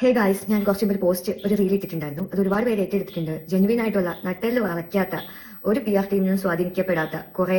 Hey guys ഞാൻ കുറച്ച് മുമ്പ് പോസ്റ്റ് ഒരു റീൽ ഇട്ടിട്ടുണ്ടായിരുന്നു. അത് ഒരുപാട് പേര് ഏറ്റെടുത്തിട്ടുണ്ട്. ജെനുവിൻ ആയിട്ടുള്ള നട്ടലിൽ വളയ്ക്കാത്ത ഒരു പി ആർ ടീമിനും സ്വാധീനിക്കപ്പെടാത്ത കുറെ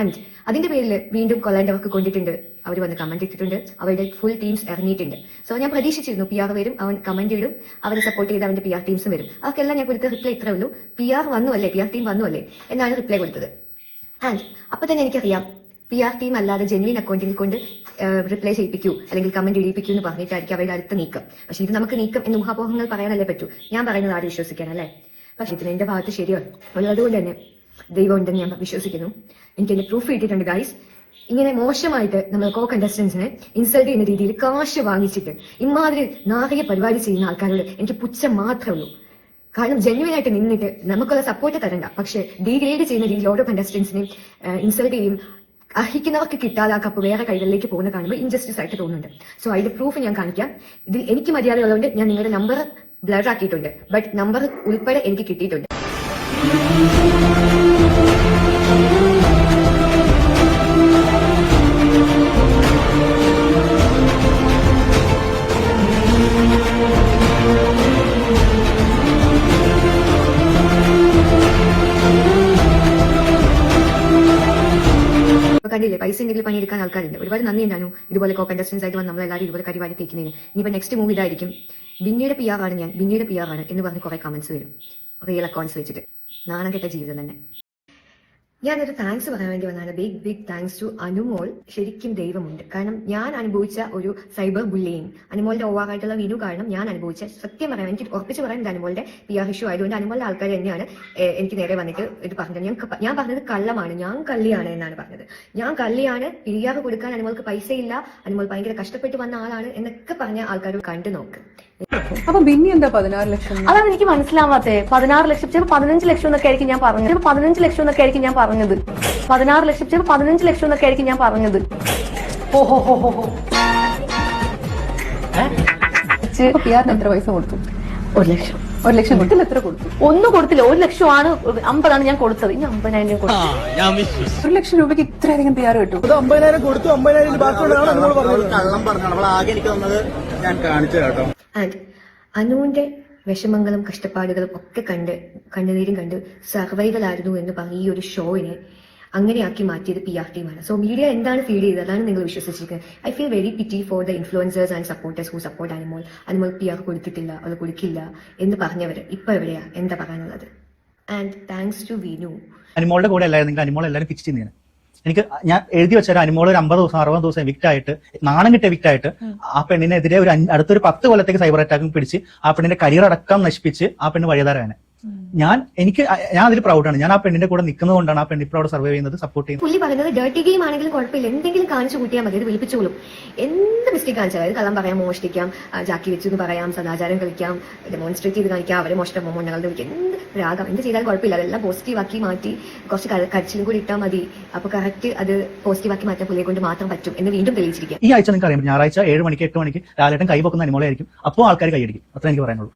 ആൻഡ് അതിന്റെ പേരിൽ വീണ്ടും കൊല്ലാണ്ടവർക്ക് കൊണ്ടിട്ടുണ്ട്. അവർ വന്ന് കമന്റ് ഇട്ടിട്ടുണ്ട്. അവരുടെ ഫുൾ ടീംസ് ഇറങ്ങിയിട്ടുണ്ട്. സോ ഞാൻ പ്രതീക്ഷിച്ചിരുന്നു പി ആർ വരും അവൻ കമന്റ് ഇടും അവരെ സപ്പോർട്ട് ചെയ്ത് അവന്റെ പി ആർ ടീംസും വരും. അവർക്കെല്ലാം ഞാൻ കൊടുത്ത റിപ്ലൈ ഇത്രേ ഉള്ളൂ. പി ആർ വന്നു അല്ലേ? പി ആർ ടീം വന്നു അല്ലേ? എന്നാണ് റിപ്ലൈ കൊടുത്തത്. ആൻഡ് അപ്പൊ തന്നെ എനിക്കറിയാം പി ആർ ടീം അല്ലാതെ ജെനുവിൻ അക്കൗണ്ടിൽ കൊണ്ട് റിപ്ലൈ ചെയ്യിപ്പിക്കൂ അല്ലെങ്കിൽ കമന്റ് ഇടിയിപ്പിക്കൂ എന്ന് പറഞ്ഞിട്ടായിരിക്കും അവരുടെ അടുത്ത നീക്കം. പക്ഷെ ഇത് നമുക്ക് നീക്കം എന്ന് ഊഹാപോഹങ്ങൾ പറയാനല്ലേ പറ്റൂ. ഞാൻ പറയുന്നത് ആരും വിശ്വസിക്കാൻ അല്ലേ? പക്ഷെ ഇതിന് എന്റെ ഭാഗത്ത് ശരിയാണ്. അതുകൊണ്ട് തന്നെ ദൈവം ഉണ്ടെന്ന് ഞാൻ വിശ്വസിക്കുന്നു. എനിക്ക് എന്റെ പ്രൂഫ് കിട്ടിയിട്ടുണ്ട് ഗൈസ് ഇങ്ങനെ മോശമായിട്ട് നമ്മൾ കോ കണ്ടസ്റ്റൻസിനെ ഇൻസൾട്ട് ചെയ്യുന്ന രീതിയിൽ കാശ് വാങ്ങിച്ചിട്ട് ഇമാതിരി നാറിയ പരിപാടി ചെയ്യുന്ന ആൾക്കാരോട് എനിക്ക് പുച്ഛം മാത്രമേ ഉള്ളൂ. കാരണം ജെന്യുവൻ ആയിട്ട് നിന്നിട്ട് നമുക്കുള്ള സപ്പോർട്ട് തരണ്ട. പക്ഷെ ഡീഗ്രേഡ് ചെയ്യുന്ന രീതിയിൽ ഓരോ കണ്ടസ്റ്റൻസിനെയും ഇൻസൾട്ട് ചെയ്യും. അർഹിക്കുന്നവർക്ക് കിട്ടാതെ ആ കപ്പ് വേറെ കൈകളിലേക്ക് പോകുന്ന കാണുമ്പോൾ ഇൻജസ്റ്റിസ് ആയിട്ട് തോന്നുന്നുണ്ട്. സോ അതിന്റെ പ്രൂഫ് ഞാൻ കാണിക്കാം. ഇതിൽ എനിക്ക് മര്യാദ ഉള്ളതുകൊണ്ട് ഞാൻ നിങ്ങളുടെ നമ്പർ ബ്ലർ ആക്കിയിട്ടുണ്ട്. ബട്ട് നമ്പർ ഉൾപ്പെടെ എനിക്ക് കിട്ടിയിട്ടുണ്ട്. കണ്ടില്ലേ പൈസ ഉണ്ടെങ്കിൽ പണിയെടുക്കാൻ ആൾക്കാരുണ്ട്. ഒരുപാട് നന്ദി ഉണ്ടാനു. ഇതുപോലെ കോ കണ്ടസ്റ്റൻസ് ആയിട്ട് വന്ന് നമ്മളെല്ലാവരും ഇതുപോലെ കരിവാരി തേക്കുന്നതിന്. ഇനിയിപ്പോ നെക്സ്റ്റ് മൂവി ഇതായിരിക്കും. ബിന്നിയുടെ പി ആണ് ഞാൻ. ബിന്നിയുടെ പി ആണ് എന്ന് പറഞ്ഞ് കുറെ കമന്റ്സ് വരും. റിയൽ അക്കൗണ്ട്സ് വെച്ചിട്ട്. നാണം കെട്ട ജീവിതം തന്നെ. ഞാനൊരു താങ്ക്സ് പറയാൻ വേണ്ടി വന്നതാണ്. Big big thanks to Anumol. ശരിക്കും ദൈവമുണ്ട്. കാരണം ഞാൻ അനുഭവിച്ച ഒരു സൈബർ ബുള്ളിയും അനുമോളുടെ ഓവാറായിട്ടുള്ള വിനു കാരണം ഞാൻ അനുഭവിച്ച സത്യം പറയാൻ എനിക്ക് ഉറപ്പിച്ച് പറയാൻ അനുമോളുടെ പി ആർ ഇഷ്യൂ ആയതുകൊണ്ട് അനുമോളുടെ ആൾക്കാർ തന്നെയാണ് എനിക്ക് നേരെ വന്നിട്ട് ഇത് പറഞ്ഞത്. ഞാൻ ഞാൻ പറഞ്ഞത് കള്ളമാണ്. ഞാൻ കള്ളിയാണ് എന്നാണ് പറഞ്ഞത്. ഞാൻ കള്ളിയാണ്. പി ആർ കൊടുക്കാൻ അനുമോൾക്ക് പൈസ ഇല്ല അനുമോൾ ഭയങ്കര കഷ്ടപ്പെട്ട് വന്ന ആളാണ് എന്നൊക്കെ പറഞ്ഞ ആൾക്കാർ കണ്ടു നോക്ക്. അപ്പൊ പിന്നെ എന്താ പതിനാറ് ലക്ഷം? അതാണ് എനിക്ക് മനസ്സിലാവാത്തേ പതിനാറ് ലക്ഷം. ചിലപ്പോൾ പതിനഞ്ച് ലക്ഷം എന്നൊക്കെ ആയിരിക്കും ഞാൻ പറഞ്ഞത്. ചിലപ്പോൾ പതിനഞ്ച് ലക്ഷം എന്നൊക്കെ ആയിരിക്കും ഞാൻ പറഞ്ഞത് പതിനാറ് ലക്ഷം ചിലപ്പോൾ പതിനഞ്ച് ലക്ഷം എന്നൊക്കെ ആയിരിക്കും ഞാൻ പറഞ്ഞത്. ഹോ ആറിന് എത്ര പൈസ കൊടുത്തു? ഒരു ലക്ഷം. ഒരു ലക്ഷം കൊടുത്തില്ല എത്ര കൊടുത്തു? ഒന്നും കൊടുത്തില്ല ഒരു ലക്ഷമാണ് അമ്പതാണ് ഞാൻ കൊടുത്തത്. ഇനി അമ്പതിനായിരം രൂപ കൊടുത്തു. ഒരു ലക്ഷം രൂപയ്ക്ക് ഇത്രയധികം പി ആർ കിട്ടും. അത് അമ്പതിനായിരം കൊടുത്തു അമ്പതിനായിരം പറഞ്ഞത്. കള്ളം പറഞ്ഞു അവൾ ആകെ എനിക്ക് തന്നത് ഞാൻ കാണിച്ചു കേട്ടോ. അനുവിന്റെ വിഷമങ്ങളും കഷ്ടപ്പാടുകളും ഒക്കെ കണ്ട് കണ്ണുനീരും കണ്ട് സർവൈവലായിരുന്നു എന്ന് പറഞ്ഞ ഈ ഒരു ഷോയിനെ അങ്ങനെയാക്കി മാറ്റിയത് പി ആർ ടീമാണ് സോ മീഡിയ എന്താണ് ഫീൽ ചെയ്തത്? അതാണ് നിങ്ങൾ വിശ്വസിച്ചിരിക്കുന്നത്. I feel very pity for the influencers and supporters who support Animol Animol P R കൊടുത്തിട്ടില്ല അത് കൊടുക്കില്ല എന്ന് പറഞ്ഞവർ ഇപ്പൊ എവിടെയാ? എന്താ പറയാനുള്ളത്? ആൻഡ് താങ്ക്സ് ടു വിനു അനിമോളുടെ കൂടെ അല്ലായിരുന്നു അനിമോൾ എല്ലാവരും പിച്ച് ചെയ്യുന്നതിന് എനിക്ക് ഞാൻ എഴുതി വെച്ച ഒരു ഒരു അമ്പത് ദിവസം അറുപത് ദിവസം എവിക്റ്റ് ആയിട്ട് നാണം കിട്ടിയ എവിക്റ്റ് ആയിട്ട് ആ പെണ്ണിനെതിരെ ഒരു അടുത്തൊരു പത്ത് കൊല്ലത്തേക്ക് സൈബർ അറ്റാക്കും പിടിച്ച് ആ പെണ്ണിന്റെ കരിയർ അടക്കം നശിപ്പിച്ച് ആ പെണ്ണ് വഴിതാരാണ് ഞാൻ എനിക്ക് ഞാൻ അതിൽ പ്രൗഡാണ് ഞാൻ ആ പെണ്ണിന്റെ കൂടെ നിൽക്കുന്നത് കൊണ്ടാണ് ആ പെണ്ണ് ഇപ്പോൾ അവിടെ സർവൈവ് ചെയ്യുന്നത് സപ്പോർട്ട് ചെയ്യുന്നത്. പുള്ളി പറയുന്നത് ഡേർട്ടി ഗെയിം ആണെങ്കിലും കുഴപ്പമില്ല. എന്തെങ്കിലും കാണിച്ചു കൂട്ടിയാൽ മതി അത് വിളിപ്പിച്ചോളും. എന്ത് മിസ്റ്റേക്ക് കാണിച്ചാൽ അതായത് കള്ളം പറയാം മോഷ്ടിക്കാം ജാക്കി വെച്ചു എന്ന് പറയാം സദാചാരം കളിക്കാം ഡെമോൺസ്ട്രേറ്റ് ചെയ്ത് കാണിക്കാം അവരെ മോഷ്ടം മൊണ്ണകളുടെ വിളിക്കാം എന്ത് രാഗം എന്ത് ചെയ്താലും കുഴപ്പമില്ല. അതെല്ലാം പോസിറ്റീവ് ആക്കി മാറ്റി കുറച്ച് കരച്ചിലും കൂടി ഇട്ടാൽ മതി. അപ്പൊ കറക്റ്റ് അത് പോസിറ്റീവ് ആക്കി മാറ്റാൻ പുള്ളിയെ കൊണ്ട് മാത്രം പറ്റും എന്ന് വീണ്ടും തെളിയിച്ചിരിക്കുക ഈ ആഴ്ച നിങ്ങൾക്ക് അറിയാം ഞായറാഴ്ച ഏഴ് മണിക്ക് എട്ട് മണിക്ക് രാവിലെ കൈ പൊക്കുന്ന അനുമോളായിരിക്കും. അപ്പോൾ ആൾക്കാർ കൈയടിക്കും. അത്ര എനിക്ക് പറയാനുള്ളൂ.